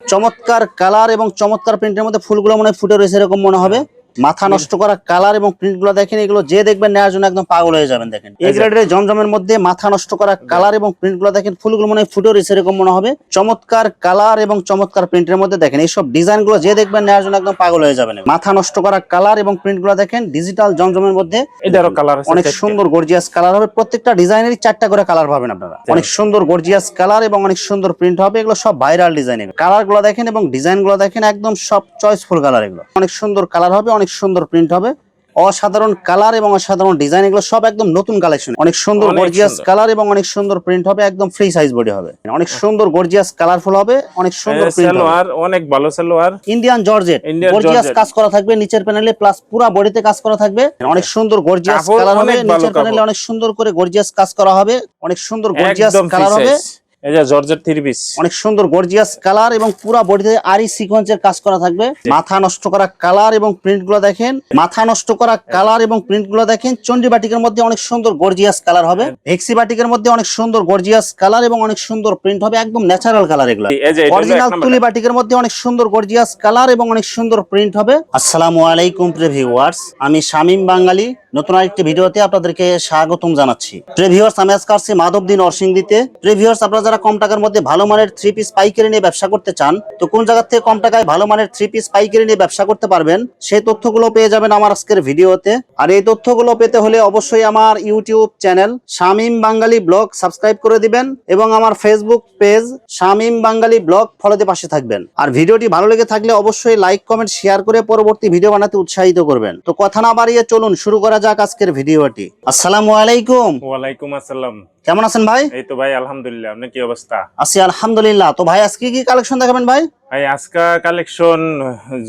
চমৎকার কালার এবং চমৎকার প্রিন্টের মধ্যে ফুলগুলো মনে ফুটে রয়েছে এরকম মনে হবে। মাথা নষ্ট করা কালার এবং প্রিন্টগুলো দেখেন এগুলো যে দেখবেন নেওয়ার জন্য একদম পাগল হয়ে যাবেন দেখেন। এই গ্রেডের জমজমের মধ্যে মাথা নষ্ট করা কালার এবং প্রিন্টগুলো দেখেন ফুলগুলো মনে হয় ফুটে রয়েছে এরকম মনে হবে। চমৎকার কালার এবং চমৎকার প্রিন্টের মধ্যে দেখেন এইসব ডিজাইনগুলো যে দেখবেন নেওয়ার জন্য একদম পাগল হয়ে যাবেন। মাথা নষ্ট করা কালার এবং প্রিন্টগুলো দেখেন ডিজিটাল জমজমের মধ্যে এটারও কালার আছে অনেক সুন্দর গর্জিয়াস কালার হবে। প্রত্যেকটা ডিজাইনেরই চারটা করে কালার পাবেন আপনারা। অনেক সুন্দর গর্জিয়াস কালার এবং অনেক সুন্দর প্রিন্ট হবে এগুলো সব ভাইরাল ডিজাইনের কালারগুলো দেখেন এবং ডিজাইনগুলো দেখেন একদম সব চয়েসফুল কালার এগুলো। অনেক সুন্দর কালার হবে অনেক সুন্দর প্রিন্ট হবে। অসাধারণ কালার এবং অসাধারণ ডিজাইন এগুলো সব একদম নতুন কালেকশন অনেক সুন্দর গর্জিয়াস কালার এবং অনেক সুন্দর প্রিন্ট হবে একদম ফ্রি সাইজ বডি হবে। অনেক সুন্দর গর্জিয়াস কালারফুল হবে অনেক সুন্দর হ্যাঁ, প্রিন্ট হবে। সালোয়ার অনেক ভালো সালোয়ার। ইন্ডিয়ান জর্জেট গর্জিয়াস কাজ করা থাকবে নিচের প্যানেলে প্লাস পুরো বডিতে কাজ করা থাকবে। অনেক সুন্দর গর্জিয়াস কালার হবে অনেক নিচের প্যানেলে অনেক সুন্দর করে গর্জিয়াস কাজ করা হবে অনেক সুন্দর গর্জিয়াস কালার হবে। এই যে জর্জেট থ্রি পিস। অনেক সুন্দর গর্জিয়াস কালার এবং পুরো বডিতে আরি সিকোয়েন্সের কাজ করা থাকবে। মাথা নষ্ট করা কালার এবং প্রিন্টগুলো দেখেন। মাথা নষ্ট করা কালার এবং প্রিন্টগুলো দেখেন। চন্ডী বাটিকের মধ্যে অনেক সুন্দর গর্জিয়াস কালার হবে। ভেক্সি বাটিকের মধ্যে অনেক সুন্দর গর্জিয়াস কালার এবং অনেক সুন্দর প্রিন্ট হবে। একদম ন্যাচারাল কালার এগুলো। অরিজিনাল তুলি বাটিকের মধ্যে অনেক সুন্দর গর্জিয়াস কালার এবং অনেক সুন্দর প্রিন্ট হবে। আসসালামু আলাইকুম প্রিভিউয়ার্স আমি শামীম বাঙালি। নতুন আরেকটি ভিডিওতে আপনাদেরকে স্বাগতম জানাচ্ছি। প্রিভিউয়ার্স আমি আজকে আসছি মাধবদী নরসিংদীতে প্রিভিউয়ার্স আপনারা যারা কম টাকার মধ্যে ভালো মানের থ্রি পিস পাইকারি নিয়ে ব্যবসা করতে চান, তো কোন জায়গা থেকে কম টাকায় ভালো মানের থ্রি পিস পাইকারি নিয়ে ব্যবসা করতে পারবেন সেই তথ্যগুলো পেয়ে যাবেন আমার আজকের ভিডিওতে। আর এই তথ্যগুলো পেতে হলে অবশ্যই আমার YouTube channel Shamim Bangali blog subscribe করে দিবেন এবং আমার Facebook page Shamim Bangali blog ফলোতে পাশে থাকবেন। আর ভিডিওটি ভালো লেগে থাকলে অবশ্যই লাইক কমেন্ট শেয়ার করে পরবর্তী ভিডিও বানাতে উৎসাহিত করবেন। তো কথা না বাড়িয়ে চলুন, শুরু করা যাক আজকের ভিডিওটি। আসসালামু আলাইকুম। ওয়ালাইকুম আসসালাম। কেমন আছেন ভাই? এই তো ভাই আলহামদুলিল্লাহ। আপনার কি অবস্থা? আছি আলহামদুলিল্লাহ। তো ভাই আজকে কি কালেকশন দেখাবেন ভাই? ভাই আজকা কালেকশন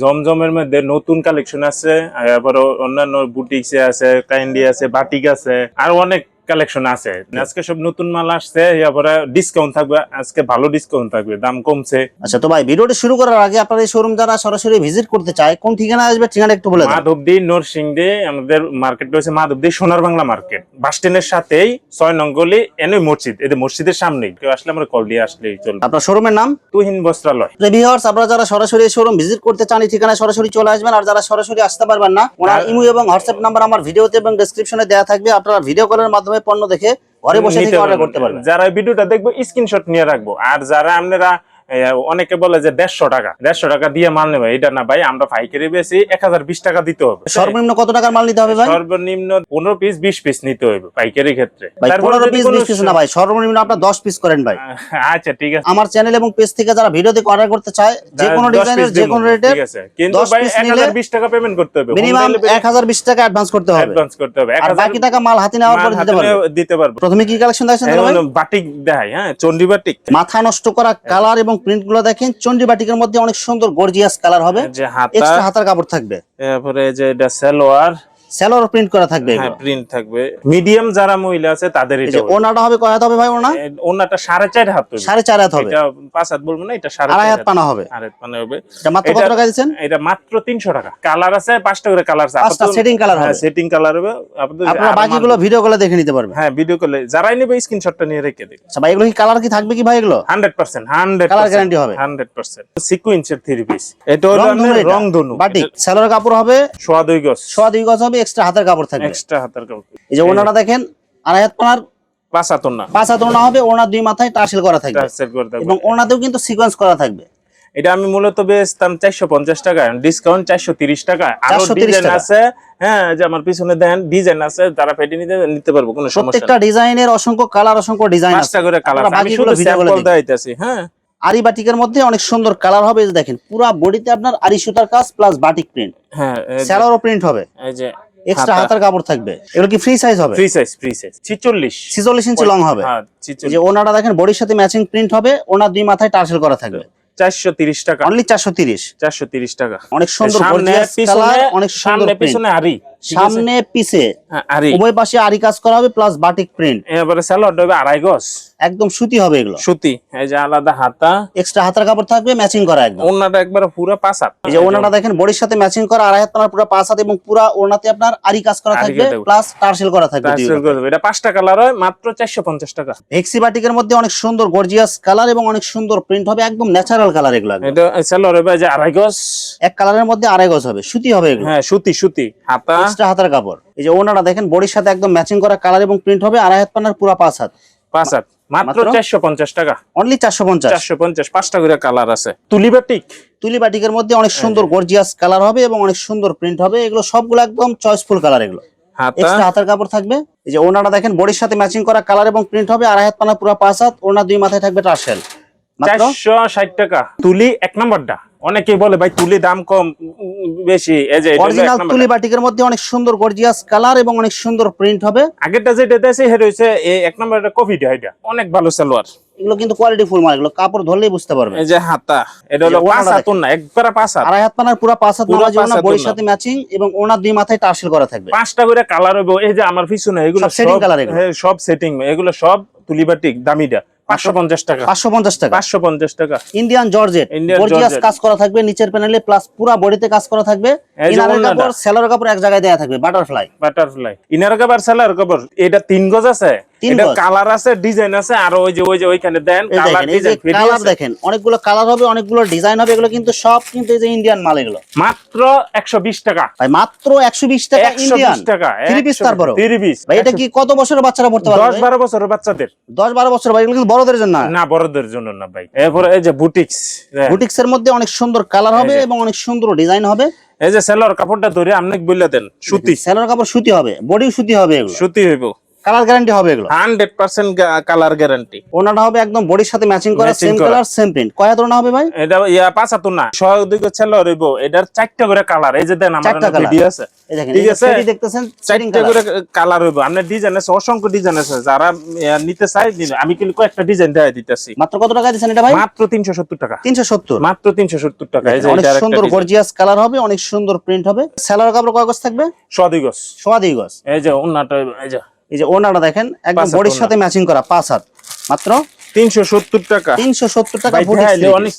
জমজমের মধ্যে নতুন কালেকশন আছে আবার অন্যান্য বুটিক্সে আছে কাইন্ডি আছে বাটিক আছে আর অনেক কালেকশন আছে। আজকে সব নতুন মাল আসছে এরপরে ডিসকাউন্ট থাকবে আজকে ভালো ডিসকাউন্ট থাকবে দাম কমছে। আচ্ছা তো ভাই ভিডিওটি শুরু করার আগে আপনার এই শোরুম যারা সরাসরি ভিজিট করতে চায় কোন ঠিকানা আসবে ঠিকানা একটু বলে মাধবদী নরসিংদী আমাদের মার্কেট রয়েছে মাধবদী সোনার বাংলা মার্কেট বাস স্ট্যান্ডের সাথেই ছয় নঙ্গলি এনে মসজিদ এদের মসজিদের সামনেই। কেউ আসলে আমরা কল দিয়ে আসলেই চলবে। আপনার শোরুমের নাম? তুহিন বস্ত্রালয়। ভিউয়ার্স আপনারা যারা সরাসরি এই শোরুম ভিজিট করতে চান এই ঠিকানায় সরাসরি চলে আসবেন আর যারা সরাসরি আসতে পারবেন না ওনার ইমো এবং হোয়াটসঅ্যাপ নাম্বার আমার ভিডিওতে এবং ডেসক্রিপশনে দেওয়া থাকবে। আপনারা ভিডিও কলের মাধ্যমে পণ্য দেখে ঘরে বসে থেকে অর্ডার করতে পারবেন। যারা ভিডিওটা দেখব স্ক্রিনশট নিয়ে রাখব। আর যারা আপনারা অনেকে বলে যে দেড়শো টাকা। দেড়শো টাকা দিয়ে মাল নেবে। এটা না ভাই আমরা পাইকারি বেশি এক হাজার বিশ টাকা দিতে হবে। সর্বনিম্ন কত টাকার মাল নিতে হবে ভাই? সর্বনিম্ন পনেরো পিস বিশ পিস নিতে হবে পাইকারি ক্ষেত্রে। পনেরো পিস বিশ পিস না ভাই সর্বনিম্ন আপনার দশ পিস করেন ভাই। আচ্ছা ঠিক আছে। আমার চ্যানেল এবং পেজ থেকে যারা ভিডিও দেখে অর্ডার করতে চায় যে কোনো ডিজাইনের যে কোনো রেটের ঠিক আছে। কিন্তু ভাই এক হাজার বিশ টাকা পেমেন্ট করতে হবে। মিনিমাম এক হাজার বিশ টাকা অ্যাডভান্স করতে হবে। অ্যাডভান্স করতে হবে। আর বাকি টাকা মাল হাতে নেওয়ার পর দিতে পারবে। দিতে পারব। প্রথমে কি কালেকশন দেখছেন ভাই? বাটিক দেখাই হ্যাঁ চন্ডী বাটিক। মাথা নষ্ট করা কালার এবং প্রিন্টগুলো দেখেন চন্ডী বাটিকের মধ্যে অনেক সুন্দর গর্জিয়াস কালার হবে। যে হাতা হাতার কাপড় থাকবে। তারপরে যে এটা সালোয়ার স্যালোর প্রিন্ট করা থাকবে হ্যাঁ প্রিন্ট থাকবে। মিডিয়াম যারা মহিলা আছে তাদের এটা ওনাটা হবে কয় হাত হবে ভাই ওনা? ওনাটা সাড়ে চার হাত হবে। সাড়ে চার হাত হবে। এটা পাঁচ হাত বলব না এটা সাড়ে আড়াই চার হাত পানা হবে। আড়াই হাত পানা হবে। এটা মাত্র কত টাকা এটা মাত্র তিনশো টাকা। কালার আছে পাঁচটা করে কালার আছে। পাঁচটা setting colour হবে। সেটিং কালার হবে। আপনারা বাকিগুলো ভিডিও কলে দেখে নিতে পারবেন। হ্যাঁ ভিডিও করলে যারাই নেবে স্ক্রিনশটটা নিয়ে রেখে দেবে। আচ্ছা ভাই এগুলো কি কালার কি থাকবে কি ভাই এগুলো? Hundred percent hundred Colour guarantee হবে? হান্ড্রেড পার্সেন্ট সিকুয়েন্সের থ্রি পিস এটা হলো। রং ধনু বাটিক স্যালোর কাপড় হবে সোয়া দুই গজ। সোয়া দুই গজ হবে এক্সট্রা হাতের কাপড় থাকবে। এক্সট্রা হাতের কাপড়। এই যে ওনাটা দেখেন আড়াই হাত পানার পাঁচ হাতর না পাঁচ হাত ওনা হবে ওনার দুই মাথায় টার্সেল করা থাকবে। সেট করে থাকবে। এবং ওনাতেও কিন্তু সিকোয়েন্স করা থাকবে। এটা আমি মূলত বেচতাম চারশো পঞ্চাশ টাকা ডিসকাউন্ট চারশো তিরিশ টাকা আরও ডিজাইন আছে হ্যাঁ যে আমার পিছনে দেন ডিজাইন আছে তারা নিতে নিতে পারব কোনো সমস্যা প্রত্যেকটা ডিজাইনের অসংখ্য কালার অসংখ্য ডিজাইন আছে। করে কালার আপনারা আমি শুধু স্যাম্পল দেখেন। হ্যাঁ। আরি বাটিকের মধ্যে অনেক সুন্দর কালার হবে দেখেন পুরো বডিতে আপনার আরি সুতার কাজ প্লাস বাটিক প্রিন্ট হ্যাঁ স্যালোরও প্রিন্ট হবে। এই যে এক্সট্রা হাতার কাপড় থাকবে। এগুলো কি ফ্রি সাইজ হবে? ফ্রি সাইজ ফ্রি সাইজ ছিচল্লিশ। ছিচল্লিশ ইঞ্চি লং হবে। হ্যাঁ যে ওনাটা দেখেন বডির সাথে ম্যাচিং প্রিন্ট হবে ওনার দুই মাথায় টার্সেল করা থাকবে। চারশো তিরিশ টাকা। অনলি চারশো তিরিশ। চারশো তিরিশ টাকা। অনেক সুন্দর পিছনে অনেক সুন্দর পিছনে আরি? সামনে পিছে। হ্যাঁ, আরি উভয় পাশে আরি কাজ করা হবে প্লাস বাটিক প্রিন্ট এবারে সালোয়ারটা হবে আড়াই গজ। একদম সুতি হবে এগুলো। সুতি এই যে আলাদা হাতা। এক্সট্রা হাতার কাপড় থাকবে ম্যাচিং করা একদম। ওনাটা একবার পুরো পাসাত এই যে ওনাটা দেখেন বডির সাথে ম্যাচিং করা আড়াই হাত পানার পুরো পাঁচ হাত এবং পুরো ওনাতে আপনার আরি কাজ করা থাকবে প্লাস টার্সেল করা থাকবে। এটা পাঁচটা কালার হয় মাত্র চারশো পঞ্চাশ টাকা। ভেক্সি বাটিকের মধ্যে অনেক সুন্দর গর্জিয়াস কালার এবং অনেক সুন্দর প্রিন্ট হবে একদম ন্যাচারাল কালার এগুলো এটা সালোয়ার হবে যে আড়াই গজ। এক কালারের মধ্যে আড়াই গজ হবে সুতি হবে এগুলো। হ্যাঁ সুতি সুতি। হাতা। হাতের কাপড়। এই যে ওনাটা দেখেন বডির সাথে একদম ম্যাচিং করা কালার এবং প্রিন্ট হবে আড়াই হাত পানার পুরো পাঁচ হাত। পাঁচ হাত। মাত্র মাত্র? চারশো পঞ্চাশ টাকা। অনলি চারশো পঞ্চাশ। চারশো পঞ্চাশ পাঁচটা করে কালার আছে। তুলি বাটিক তুলি বাটিকের মধ্যে অনেক সুন্দর গর্জিয়াস কালার হবে এবং অনেক সুন্দর প্রিন্ট হবে। এগুলো সবগুলো একদম চয়েসফুল কালার এগুলো। এক্সট্রা হাতের কাপড় থাকবে। এই যে ওনারা দেখেন বডির সাথে ম্যাচিং করা কালার এবং প্রিন্ট হবে আড়াই হাত পানা পুরো পাঁচ হাত। ওনার দুই মাথায় থাকবে টার্সেল মাত্র? চারশো ষাট টাকা। তুলি এক নম্বরটা। অনেকেই বলে ভাই তুলি দাম কম। বেশি এই যে অরিজিনাল তুলি বাটিকের মধ্যে অনেক সুন্দর গর্জিয়াস কালার এবং অনেক সুন্দর প্রিন্ট হবে। আগেরটা যেটা দেশে হয়েছে এই এক এটা অনেক ভালো সালোয়ার। এগুলো কিন্তু কোয়ালিটি ফুল মাল এগুলো কাপড় ধরলেই বুঝতে পারবে এই যে হাতা এটা হলো পাঁচ হাত না একবারে পাঁচ হাত। আড়াই হাত পানার পুরো পাঁচ হাত পুরো নামাজি পাঁচ ওনা বডির সাথে ম্যাচিং এবং ওনার দুই মাথায় টার্সেল করা থাকবে। পাঁচটা করে কালার হবে এই যে আমার পিছনে এগুলো সব setting সব colour এগুলো। হ্যাঁ, সব সেটিং এগুলো সব তুলিবাটিক দামিটা। পাঁচশো পঞ্চাশ টাকা। পাঁচশো পঞ্চাশ টাকা। পাঁচশো পঞ্চাশ টাকা। ইন্ডিয়ান জর্জেট গর্জিয়াস কাজ করা থাকবে নিচের প্যানেলে প্লাস পুরো বডিতে কাজ করা থাকবে। ইনারের কাপড় সেলার কাপড় এক জায়গায় দেয়া থাকবে বাটারফ্লাই বাটারফ্লাই ইনার কাপড় সেলার কাপড়। এটা তিন গজ আছে। কালার আছে ডিজাইন আছে আর ওই যে ওই যে ওইখানে দেন কালার দেখেন এই যে ডিজাইন কালার দেখেন অনেকগুলো কালার হবে অনেকগুলো ডিজাইন হবে এগুলো কিন্তু সব কিন্তু এই যে ইন্ডিয়ান মাল এগুলো। মাত্র একশো বিশ টাকা। ভাই মাত্র টাকা ইন্ডিয়ান বিশ টাকা থ্রি পিস তারপরও। থ্রি পিস ভাই এটা কি কত বছরের বাচ্চারা পড়তে দশ পারবে বারো বছরের বাচ্চাদের। বছর ভাই এগুলো কিন্তু বড়দের জন্য না? না বড়দের জন্য না ভাই। এরপরে এই যে বুটিক্স বুটিক্স এর মধ্যে অনেক সুন্দর কালার হবে এবং অনেক সুন্দর ডিজাইন হবে। এই যে সেলর কাপড়টা ধরে আপনি বললে দেন সুতি। সেলার কাপড় সুতি হবে বডি সুতি হবে এগুলো। সুতি হইব। কালার গ্যারান্টি হবে এগুলো? হান্ড্রেড পার্সেন্ট কালার গ্যারান্টি ওনাটা হবে একদম বডির সাথে ম্যাচিং করা সেম কালার সেম প্রিন্ট কয় হাত ওনা হবে ভাই? এটা ইয়া পাঁচ হাত না। সহদিক সেলর হইব এটার চারটা করে কালার এই যে দেন আমার ভিডিও আছে। এই দেখেন ঠিক আছে? সেটি দেখতেছেন চারটা করে কালার হইব আপনার ডিজাইন আছে অসংখ্য ডিজাইন আছে। যারা নিতে চাই। আমি কিন্তু কয়েকটা ডিজাইন দেখাই দিতেছি। মাত্র কত টাকা দিচ্ছেন এটা ভাই? মাত্র তিনশো সত্তর টাকা। তিনশো সত্তর? মাত্র তিনশো সত্তর টাকা। এই যে অনেক সুন্দর। গর্জিয়াস কালার হবে অনেক সুন্দর প্রিন্ট হবে। সেলার কাপড় কয় গজ থাকবে? সদি গজ। সোয়া দুই গজ। এই যে ওনাটা এই যে। এই যে ওনাটা দেখেন একদম বডির সাথে ম্যাচিং করা পাঁচ হাত। মাত্র তিনশো সত্তর টাকা। তিনশো সত্তর টাকা।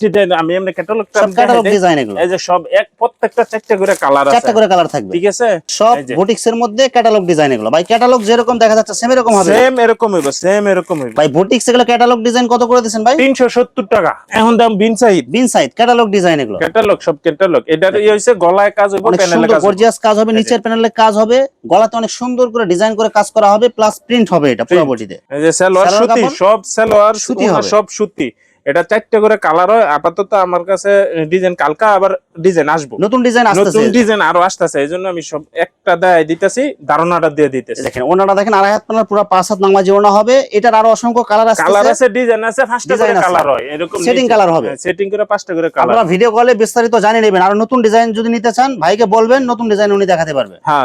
ডিজাইন আমি এমনি ক্যাটালগটা সব ক্যাটালগ ডিজাইন এগুলো। এই যে সব এক প্রত্যেকটা চারটা করে কালার আছে। চারটা করে কালার থাকবে। ঠিক আছে? সব বুটিক্স এর মধ্যে ক্যাটালগ ডিজাইন এগুলো। ভাই ক্যাটালগ যেরকম দেখা যাচ্ছে সেম এরকম হবে। সেম এরকম হইব সেম এরকম হইব। ভাই বুটিক্স এগুলো ক্যাটালগ ডিজাইন কত করে দিচ্ছেন ভাই? তিনশো সত্তর টাকা। এখন দাম বিন সাইড বিন সাইড ক্যাটালগ ডিজাইন এগুলো। ক্যাটালগ সব ক্যাটালগ এটার ইয়ে হইছে গলায় কাজ প্যানেলে কাজ হইব। গর্জিয়াস কাজ হবে নিচের প্যানেলে কাজ হবে। গলাতে অনেক সুন্দর করে ডিজাইন করে কাজ করা হবে প্লাস প্রিন্ট হবে এটা পুরো বডিতে এই যে সালোয়ার সালোয়ার সুতি সব সালোয়ার সুতি ওনা হবে। সব সুতি এটা চারটে করে কালার হয় আপাতত আমার কাছে ডিজাইন কালকা আবার ডিজাইন আসব। নতুন ডিজাইন নতুন ডিজাইন আরও আসতেছে এই জন্য আমি সব একটা দেয় দিতেছি ধারণাটা দিয়ে দিতেছি। দেখেন ওনাটা দেখেন আড়াই হাত পানার পুরো পাঁচ হাত নামাজি ওনা হবে এটার আরও অসংখ্য কালার আছে কালার আছে ডিজাইন আছে পাঁচটা করে কালার হয় এরকম Setting colour হবে। সেটিং করে পাঁচটা করে কালার আপনারা ভিডিও কলে বিস্তারিত জানিয়ে নেবেন। আর নতুন ডিজাইন যদি নিতে চান ভাইকে বলবেন নতুন ডিজাইন উনি দেখাতে পারবে। হ্যাঁ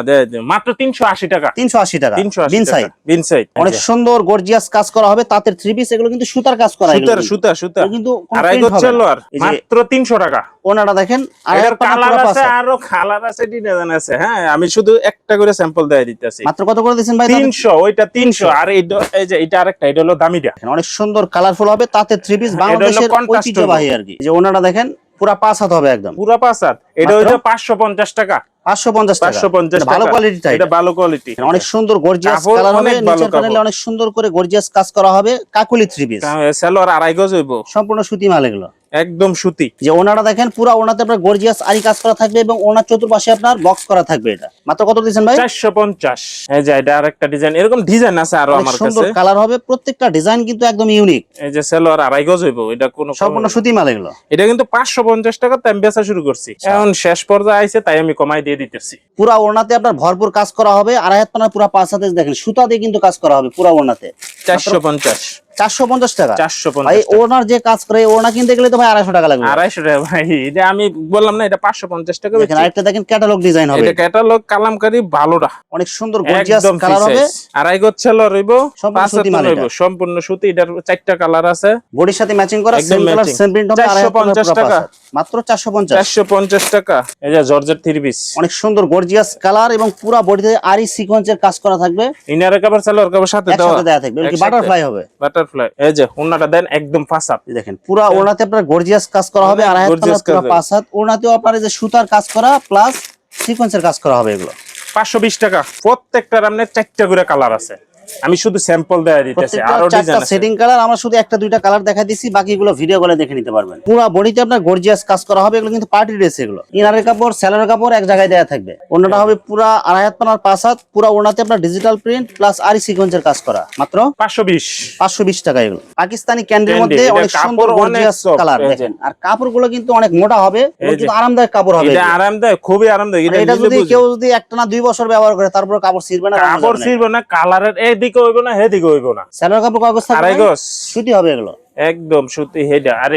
মাত্র তিনশো আশি টাকা। তিনশো আশি টাকা। তিনশো আশি বিন সাইড বিন সাইড অনেক সুন্দর গর্জিয়াস কাজ করা হবে। তাঁতের থ্রি পিস এগুলো কিন্তু সুতার কাজ করা সুতার সুতা সুতা কিন্তু আড়াই print হবে করছে না। লোয়ার মাত্র তিনশো টাকা। ওনাটা দেখেন আড়াই এটার হাত পানা কালার আছে আরও কালার আছে ডিজাইন আছে। হ্যাঁ আমি শুধু একটা করে স্যাম্পল দেয় দিতেছি। মাত্র কত করে ভাই তাহলে? তিনশো ওইটা তিনশো। আর এই এই যে এটা আরেকটা এটা হলো দামিটা। অনেক সুন্দর কালারফুল হবে। তাতে থ্রি পিস বাংলাদেশের ঐতিহ্যবাহী আর কি। যে ওনাটা দেখেন পুরা পাঁচ হাত হবে একদম। পুরা পাঁচ হাত? এটা? হচ্ছে পাঁচশো পঞ্চাশ টাকা। পাঁচশো পঞ্চাশ পাঁচশো পঞ্চাশ ভালো কোয়ালিটি টাইপ এটা ভালো কোয়ালিটি অনেক সুন্দর গর্জিয়াস কালার হবে। অনেক নিচের প্যানেলে অনেক সুন্দর করে গর্জিয়াস কাজ করা হবে। কাকুলি থ্রি পিস সালোয়ার আড়াই গজ হইব। সম্পূর্ণ সুতি মাল এগুলো। একদম সুতি। যে ওনাটা দেখেন পুরো ওনাতে আপনার গর্জিয়াস আরি কাজ করা থাকবে এবং ওনার চতুর্পাশে আপনার বক্স করা থাকবে এটা। মাত্র কত দিচ্ছেন ভাই? চারশো পঞ্চাশ। এই যে এটা আরেকটা ডিজাইন এরকম ডিজাইন আছে আরও আমার সুন্দর কালার হবে প্রত্যেকটা ডিজাইন কিন্তু একদম ইউনিক এই যে সালোয়ার আড়াই গজ হইবো এটা কোনো সম্পূর্ণ সুতি মাল এগুলো। এটা কিন্তু পাঁচশো পঞ্চাশ টাকা আমি বেচা শুরু করছি। এখন শেষ পর্যায়ে আইছে তাই আমি কমাই দিয়ে দিতেছি। পুরা ওনাতে আপনার ভরপুর কাজ করা হবে আড়াই হাত পানার পুরা পাঁচ হাতে দেখেন সুতা দিয়ে কিন্তু কাজ করা হবে পুরা ওনাতে চারশো পঞ্চাশ। চারশো পঞ্চাশ টাকা। চারশো পঞ্চাশ ওনার যে কাজ করে কিনতে গেলে তো ভাই আড়াইশো টাকা লাগবে। আড়াইশো টাকা ভাই এটা আমি বললাম না এটা পাঁচশো পঞ্চাশ টাকা আরেকটা দেখেন ক্যাটালগ ডিজাইন হবে। এটা ক্যাটালগ কালামকারি ভালোটা অনেক সুন্দর গর্জিয়াস কালার হবে। আড়াই গজ রইব সম্পূর্ণ সুতি এটার চারটা কালার আছে। বডির সাথে ম্যাচিং করা একদম সেম কালার সেম প্রিন্ট হবে আড়াই হাত পানার 450 পুরা টাকা। মাত্র চারশো পঞ্চাশ। চারশো পঞ্চাশ টাকা। এই যে জর্জেট থ্রি পিস অনেক সুন্দর গর্জিয়াস কালার এবং পুরো বডিতে আরি সিকোয়েন্সের কাজ করা থাকবে। ইনারের কাপড় সালোয়ার কাপড় সাথে দেওয়া। থাকবে বাটারফ্লাই হবে। বাটারফ্লাই এই যে ওনাটা দেন একদম এই দেখেন পুরো ওড়নাতে আপনার গর্জিয়াস কাজ করা হবে আর Gorgeous পুরো পাঁচ হাত। আপনার যে সুতার কাজ করা প্লাস সিকোয়েন্সের কাজ করা হবে এগুলো। পাঁচশো বিশ টাকা। প্রত্যেকটার আপনার চারটা করে কালার আছে। আমি শুধু স্যাম্পল দেয়া দিতেছি আরও ডিজাইন আছে। সেটিং কালার আমরা শুধু একটা দুইটা কালার দেখাই দিছি বাকিগুলো ভিডিও করে দেখে নিতে পারবেন। পুরো বডিতে আপনার গর্জিয়াস কাজ করা হবে এগুলো কিন্তু পার্টি ড্রেস এগুলো। ইনারের কাপড় স্যালোয়ার কাপড় এক জায়গায় দেওয়া থাকবে। অন্যটা হবে পুরো আড়াই হাত পানার পাঁচ হাত পুরো ওড়নাতে আপনার ডিজিটাল প্রিন্ট প্লাস আরি সিকোয়েন্সের কাজ করা। মাত্র পাঁচশো বিশ। পাঁচশো বিশ টাকা এগুলো। পাকিস্তানি ক্যান্ডির মধ্যে অনেক সুন্দর গর্জিয়াস কালার এই। দেখেন। আর কাপড়গুলো কিন্তু অনেক মোটা হবে এই। কিন্তু আরামদায়ক কাপড় হবে। এটা আরামদায়ক খুবই আরামদায়ক এটা যদি কেউ যদি একটা না দুই বছর ব্যবহার করে তারপর কাপড় ছিঁড়বে না কাপড় ছিড়ব না কালারের এদিকে হইব না হেদিকে হইব না। কাপড় আড়াই গজ। সুতি হবে এগুলো? একদম সুতি হেডা। আর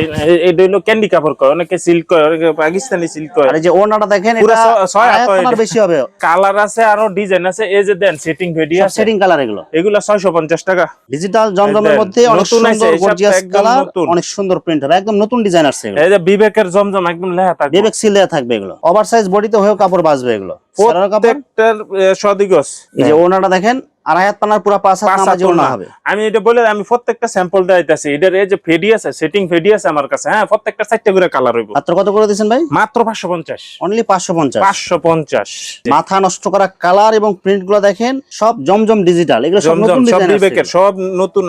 এটা হইল ক্যান্ডি কাপড় কয় অনেকে সিল্ক কয় অনেকে পাকিস্তানি সিল্ক কয়। আর যে ওড়নাটা দেখেন পুরো হাত। বেশি হবে। কালার আছে আরও ডিজাইন আছে। এই যে দেন সেটিং ভেডি আছে। সেটিং কালার এগুলো। এগুলা ছয়শো পঞ্চাশ টাকা। ডিজিটাল জমজমের মধ্যে অনেক সুন্দর গর্জিয়াস কালার অনেক সুন্দর প্রিন্ট হবে। একদম নতুন ডিজাইন আসছে এই যে বিবেকের জমজম একদম লেহা থাকবে। বিবেক সিল দেওয়া থাকবে এগুলো। ওভার সাইজ বডিতে হয়েও কাপড় বাঁচবে এগুলো। প্রত্যেকটার সদিগস এই যে ওড়নাটা দেখেন আড়াই হাত পানার পুরো পাঁচ হাত পাঁচ ওড়না ওড়না। হবে। আমি এটা বলে আমি প্রত্যেকটা স্যাম্পল দেখাইতেছি এটার এই যে ফেডি আছে সেটিং ফেডি আছে আমার কাছে হ্যাঁ প্রত্যেকটা চারটে করে কালার হইব। মাত্র কত করে দিয়েছেন ভাই? মাত্র পাঁচশো পঞ্চাশ। অনলি পাঁচশো পঞ্চাশ। পাঁচশো পঞ্চাশ। মাথা নষ্ট করা কালার এবং প্রিন্টগুলো দেখেন সব জমজম ডিজিটাল এগুলো সব নতুন সব বিবেকের সব নতুন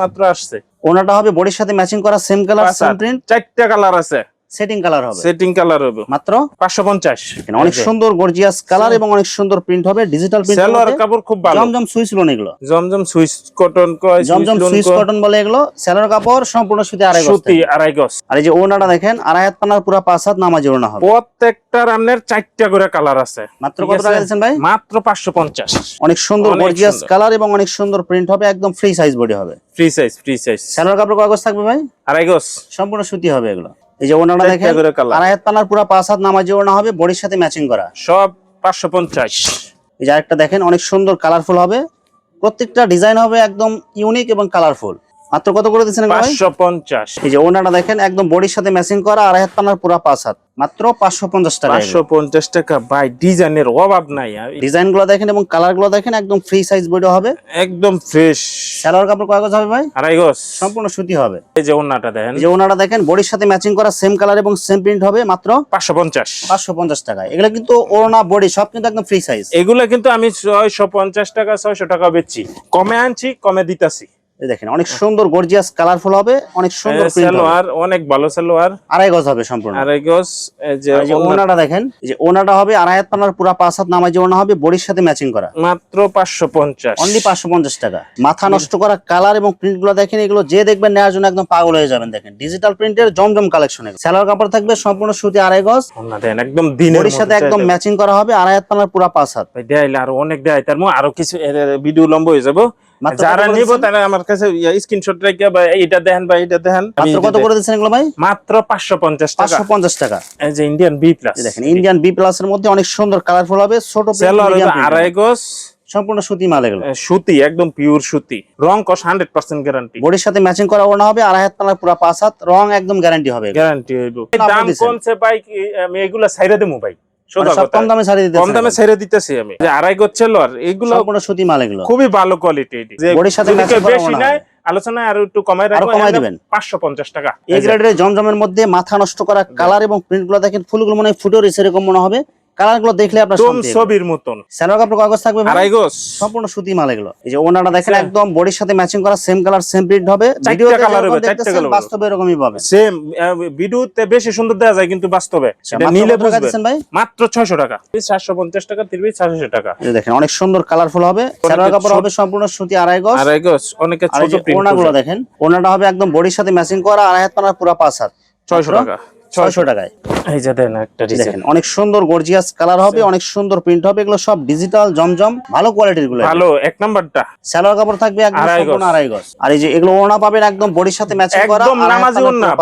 মাত্র আসছে। ওনাটা হবে বডির সাথে ম্যাচিং করা সেম কালার সেম প্রিন্ট চারটা কালার আছে। সেটিং কালার হবে। সেটিং কালার হবে। মাত্র পাঁচশো পঞ্চাশ। এখানে অনেক সুন্দর গর্জিয়াস কালার এবং অনেক সুন্দর প্রিন্ট হবে। ডিজিটাল প্রিন্ট সালোয়ার কাপড় খুব ভালো। জমজম সুইস লোন এগুলো। জমজম সুইস কটন কয় জমজম সুইস কটন বলে এগুলো। স্যালোর কাপড় সম্পূর্ণ সুতি আড়াই গজ সুতি আড়াই গজ। আর এই যে ওনাটা দেখেন আড়াই হাত পানার পুরো পাঁচ হাত নামাজি ওনা হবে। প্রত্যেকটার আপনার চারটা করে কালার আছে। মাত্র কত টাকা দিচ্ছেন ভাই? মাত্র পাঁচশো পঞ্চাশ। অনেক সুন্দর গর্জিয়াস কালার এবং অনেক সুন্দর প্রিন্ট হবে। একদম ফ্রি সাইজ বডি হবে। ফ্রি সাইজ ফ্রি সাইজ স্যালোর কাপড় কাগজ থাকবে ভাই? আড়াই গজ। সম্পূর্ণ সুতি হবে এগুলো। এই যে ওনাটা দেখেন আড়াই হাত পানার পুরো পাঁচ হাত নামাজি ওনা হবে বডির সাথে ম্যাচিং করা। সব পাঁচশো পঞ্চাশ। এই যে আরেকটা দেখেন অনেক সুন্দর কালারফুল হবে। প্রত্যেকটা ডিজাইন হবে একদম ইউনিক এবং কালারফুল মাত্র কত করে দিচ্ছেন ভাই? পাঁচশো পঞ্চাশ। এই যে ওনাটা দেখেন একদম বডির সাথে ম্যাচিং করা আড়াই হাত পানার পুরো পাঁচ হাত। মাত্র পাঁচশো পঞ্চাশ টাকা পাঁচশো পঞ্চাশ টাকা বাই ডিজাইনের অভাব নাই। ডিজাইনগুলো দেখেন এবং কালারগুলো দেখেন একদম ফ্রি সাইজ বডি হবে। একদম ফ্রেশ সালোয়ার কাপড় কাগজ হবে ভাই? আড়াই গজ। সম্পূর্ণ সুতি হবে। এই যে ওন্নাটা দেখেন। যে ওনাটা দেখেন বডির সাথে ম্যাচিং করা সেম কালার এবং সেম প্রিন্ট হবে মাত্র পাঁচশো পঞ্চাশ। পাঁচশো পঞ্চাশ টাকা। এগুলো কিন্তু ওড়না বডি সব কিন্তু একদম ফ্রি সাইজ এগুলো কিন্তু আমি ছয়শো পঞ্চাশ টাকা ছয়শো টাকা বেচছি। কমে আনছি কমে দিতাছি। দেখেন অনেক সুন্দর গর্জিয়াস কালারফুল হবে অনেক সুন্দর সালোয়ার অনেক ভালো সালোয়ার আড়াই গজ হবে সম্পূর্ণ। আড়াই গজ যে ওনাটা দেখেন যে ওনাটা হবে আড়াই হাত পানার পুরা পাঁচ হাত নামাই যে ওনা হবে বডির সাথে ম্যাচিং করা। মাত্র পাঁচশো পঞ্চাশ। অনলি পাঁচশো পঞ্চাশ টাকা। মাথা নষ্ট করা কালার এবং প্রিন্টগুলো দেখেন এগুলো যে দেখবেন নেওয়ার জন্য একদম পাগল হয়ে যাবেন দেখেন। ডিজিটাল প্রিন্টের জমজম কালেকশন স্যালোয়ার কাপড় থাকবে সম্পূর্ণ সুতি আড়াই গজ। একদম দিনের বডির সাথে একদম ম্যাচিং করা হবে আড়াই হাত পানার পুরা পাঁচ হাত। দেয়াইলে আরও অনেক দেয় তার মধ্যে আরও কিছু ভিডিও লম্বা হয়ে যাব। যারা নিব তারা আমার কাছে স্ক্রিনশট রেখে বা এইটা দেখেন বা এইটা দেখেন। মাত্র কত করে দিচ্ছেন এগুলো ভাই? মাত্র পাঁচশো পঞ্চাশ টাকা। পাঁচশো পঞ্চাশ টাকা। এই যে ইন্ডিয়ান বি প্লাস দেখেন ইন্ডিয়ান বি প্লাস এর মধ্যে অনেক সুন্দর কালারফুল হবে ছোট আড়াই গজ। সম্পূর্ণ সুতি মাল এগুলো। সুতি একদম পিওর সুতি। রং কস হান্ড্রেড পার্সেন্ট গ্যারান্টি বডির সাথে ম্যাচিং করা ওনা হবে আড়াই হাত পানার পুরা পাঁচ হাত। রং একদম গ্যারান্টি হবে গ্যারান্টি হইব। দাম কমছে। ভাই আমি এগুলা ছাইরা দেবো ভাই। কম দামে ছাড়িয়ে দিতে কম দামে ছাইরা দিতেছি আমি। যে আড়াই লর এগুলো সম্পূর্ণ সুতি মাল এগুলো। খুবই ভালো কোয়ালিটি বডির সাথে বেশি নাই আলোচনায় আরও একটু কমাই আরও রাখব কমাই দিবেন। পাঁচশো পঞ্চাশ টাকা। এই গ্রেডের জমজমের মধ্যে মাথা নষ্ট করা কালার এবং প্রিন্টগুলো দেখেন ফুলগুলো মনে হয় ফুটে রয়েছে এরকম মনে হবে। কালারগুলো দেখলে আপনার ছবির মতন। কাপড় কাগজ থাকবে? আড়াই গজ। সম্পূর্ণ সুতি মাল এগুলো। এই যে ওনাটা দেখেন আচ্ছা। একদম বডির সাথে ম্যাচিং করা সেম কালার সেম প্রিন্ট হবে। ভিডিওতে যেরকম হবে, বাস্তবে এরকমই পাবে। সেম ভিডিওতে বেশি সুন্দর দেওয়া যায় কিন্তু বাস্তবে। এটা নিলে বুঝবে ভাই? মাত্র ছয়শো টাকা। সাতশো পঞ্চাশ টাকা তিরিশ সাতশো টাকা। এই দেখেন অনেক সুন্দর কালারফুল হবে। স্যালোয়ার কাপড় হবে সম্পূর্ণ সুতি আড়াই গজ। আড়াই গজ অনেকে ছোট প্রিন্ট ওনাগুলো দেখেন ওনাটা হবে একদম বডির সাথে ম্যাচিং করা আড়াই হাত পুরা পাঁচ হাত। ছয়শো টাকা। ছয়শো টাকায়। এই যে দেন একটা ডিজাইন অনেক সুন্দর গর্জিয়াস কালার হবে অনেক সুন্দর প্রিন্ট হবে এগুলো সব ডিজিটাল জমজম ভালো কোয়ালিটিরগুলো। ভালো এক নাম্বারটা। সালোয়ার কাপড় থাকবে একদম সম্পূর্ণ আড়াই গজ। আর এই যে এগুলো ওনা পাবেন একদম বডির সাথে ম্যাচিং করা একদম নামাজি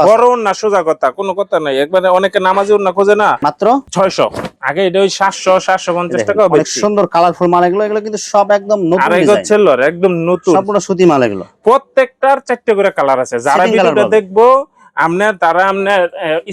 বড় সোজা কথা কোনো কথা নাই। একবারে অনেকে নামাজি উন্না খোঁজে না? মাত্র? ছয়শো। আগে এটা ওই সাতশো সাতশো পঞ্চাশ দেখেন, টাকা অনেক সুন্দর কালারফুল মাল এগুলো এগুলো কিন্তু সব একদম নতুন আড়াই গজ ছেলর একদম নতুন। সম্পূর্ণ সুতি মাল এগুলো। প্রত্যেকটার চারটে করে কালার আছে। যারা ভিডিওটা দেখব আপনার তারা আপনার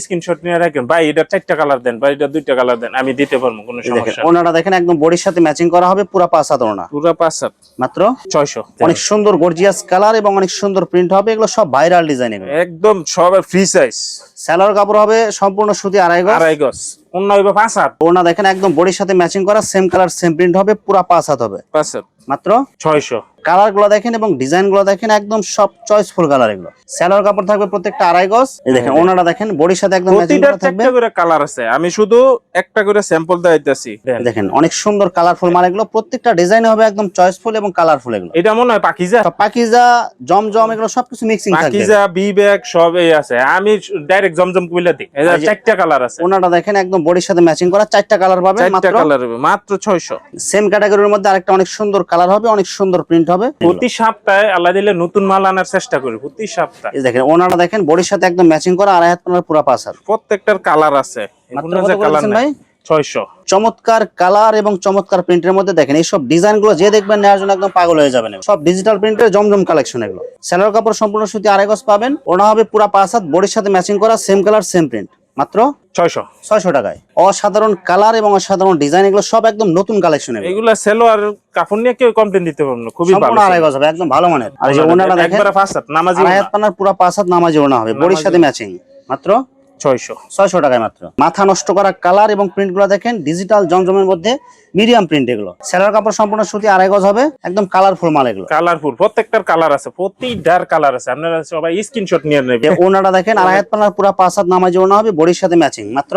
স্ক্রিনশট নিয়ে রাখেন। ভাই এটা চারটা কালার দেন ভাই এটা দুইটা কালার দেন আমি দিতে পারব কোনো সমস্যা। ওনারা দেখেন একদম বডির সাথে ম্যাচিং করা হবে পুরা পাঁচ হাত ওনা পুরো পাঁচ সাত মাত্র? ছয়শো। অনেক সুন্দর গর্জিয়াস কালার এবং অনেক সুন্দর প্রিন্ট হবে এগুলো সব ভাইরাল ডিজাইন এগুলো। একদম সব ফ্রি সাইজ স্যালোয়ার কাপড় হবে সম্পূর্ণ সুতি আড়াই গজ। আড়াই গজ। অন্য হইবে পাঁচ হাত। ওনা দেখেন একদম বডির সাথে ম্যাচিং করা সেম কালার সেম প্রিন্ট হবে পুরা পাঁচ হাত হবে। পাঁচ হাত। মাত্র ছয়শো। কালারগুলো দেখেন এবং ডিজাইনগুলো দেখেন একদম সব চয়েসফুল কালার এগুলো। স্যালোয়ার কাপড় থাকবে প্রত্যেকটা আড়াই গজ। দেখেন ওনাটা দেখেন বডির সাথে একদম করে কালার আছে। আমি শুধু একটা করে স্যাম্পল দিতেছি দেখেন অনেক সুন্দর কালারফুল মাল এগুলো। প্রত্যেকটা ডিজাইন হবে একদম চয়েসফুল এবং কালারফুল এগুলো। এটা মনে হয় পাকিজা? পাকিজা জমজম এগুলো সবকিছু মিক্সিং থাকবে। পাকিজা বি ব্যাগ সব এই আছে। আমি ডাইরেক্ট জমজম কইলা দিই। এটা চারটা কালার আছে। ওনাটা দেখেন একদম বডির সাথে ম্যাচিং করা। চারটা কালার পাবেন চারটা মাত্র কালার হবে। মাত্র ছয়শো। সেম ক্যাটাগরির মধ্যে আরেকটা অনেক সুন্দর কালার হবে অনেক সুন্দর প্রিন্ট হবে। প্রতি সপ্তাহে আল্লাহ দিলে নতুন মাল আনার চেষ্টা করি প্রতি সপ্তাহে। এই দেখেন ওনাটা দেখেন বডির সাথে একদম ম্যাচিং করা আড়াই হাত পানার পুরা হাত। প্রত্যেকটার কালার আছে। কালার নাই? ছয়শো। চমৎকার কালার এবং চমৎকার প্রিন্টের মধ্যে দেখেন এইসব ডিজাইনগুলো যে দেখবেন নেওয়ার জন্য একদম পাগল হয়ে যাবেন। সব ডিজিটাল প্রিন্টের জমজম কালেকশন এগুলো। স্যালোয়ার কাপড় সম্পূর্ণ সুতি আড়াই গজ পাবেন। ওনা হবে পুরা পাঁচ হাত বডির সাথে ম্যাচিং করা সেম কালার সেম প্রিন্ট মাত্র ছয়শো। ছয়শো টাকায়। অসাধারণ কালার এবং অসাধারণ ডিজাইন এগুলো সব একদম নতুন কালেকশন এগুলো। সেলো আর কাপড় নিয়ে কেউ কমপ্লেন দিতে পারব না খুবই ভালো আড়াই গজ হবে একদম ভালো মানের। আর যে ওনাটা দেখেন একবারে পাঁচ হাত নামাজি পানার পুরা পাঁচ হাত নামাজি ওনা হবে বডির সাথে ম্যাচিং মাত্র ছয়শো ছয়শো টাকায় মাত্র। মাথা নষ্ট করা কালার এবং প্রিন্টগুলো দেখেন ডিজিটাল জমজমের মধ্যে মিডিয়াম প্রিন্ট এগুলো। স্যালার কাপড় সম্পূর্ণ সুতি আড়াই গজ হবে একদম কালারফুল মাল এগুলো। কালারফুল প্রত্যেকটার কালার আছে প্রতিটার কালার আছে। আপনারা সবাই স্ক্রিনশট নিয়ে নেবেন। ওনাটা দেখেন আড়াই হাত পানার পুরা পাঁচ হাত নামাজি ওনা হবে বডির সাথে ম্যাচিং মাত্র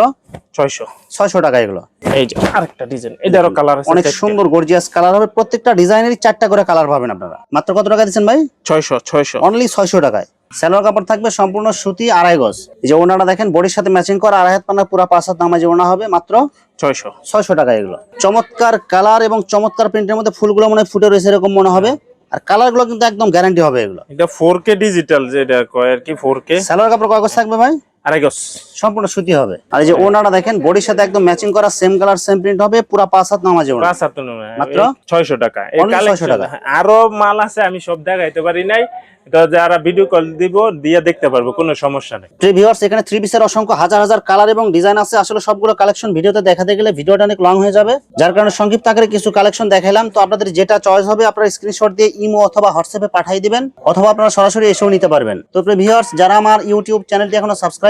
ছয়শো। ছয়শো টাকা এগুলো। এই যে আরেকটা ডিজাইন এটারও কালার আছে অনেক সুন্দর গর্জিয়াস কালার হবে প্রত্যেকটা ডিজাইনেরই চারটা করে কালার পাবেন আপনারা। মাত্র কত টাকা দিচ্ছেন ভাই? ছয়শো ছয়শো। অনলি ছয়শো টাকায়। স্যালোয়ার কাপড় থাকবে সম্পূর্ণ সুতি আড়াই গজ। যে ওনারা দেখেন বডির সাথে ম্যাচিং করা আড়াই হাত পানা পুরা পাঁচ হাত নামাজি ওনা হবে মাত্র ছয়শো। ছয়শো টাকা এগুলো। চমৎকার কালার এবং চমৎকার প্রিন্টের মধ্যে ফুলগুলো মনে হয় ফুটে রয়েছে এরকম মনে হবে। আর কালারগুলো কিন্তু একদম গ্যারান্টি হবে এগুলো। এটা ফোর কে ডিজিটাল যেটা কয় আর কি ফোর কে সালোয়ার কাপড় কয় গজ থাকবে ভাই? আড়াই গজ। সম্পূর্ণ সুতি হবে। আর এই যে ওনাটা দেখেন বডির সাথে একদম ম্যাচিং করা সেম কালার সেম প্রিন্ট হবে পুরা পাঁচ হাত নামাজে ওনা। পাঁচ হাত মাত্র? এই ছয়শো টাকা। এই Only 600 collection- টাকা। আরও মাল আছে আমি সব দেখাইতে পারি নাই। তো যারা ভিডিও কল দিব দিয়ে দেখতে পারব কোনো সমস্যা নেই। ভিউয়ার্স এখানে থ্রি পিসের অসংখ্য হাজার হাজার কালার এবং ডিজাইন আছে। আসলে সবগুলো কালেকশন ভিডিওতে দেখাতে গেলে ভিডিওটা অনেক লং হয়ে যাবে। যার কারণে সংক্ষিপ্ত আকারে কিছু কালেকশন দেখাইলাম। তো আপনাদের যেটা চয়েস হবে আপনারা স্ক্রিনশট দিয়ে ইমো অথবা হোয়াটসঅ্যাপে পাঠিয়ে দিবেন অথবা আপনারা সরাসরি এসেও নিতে পারবেন। তো ভিউয়ার্স যারা আমার ইউটিউব চ্যানেলটি এখনও সাবস্ক্রাইব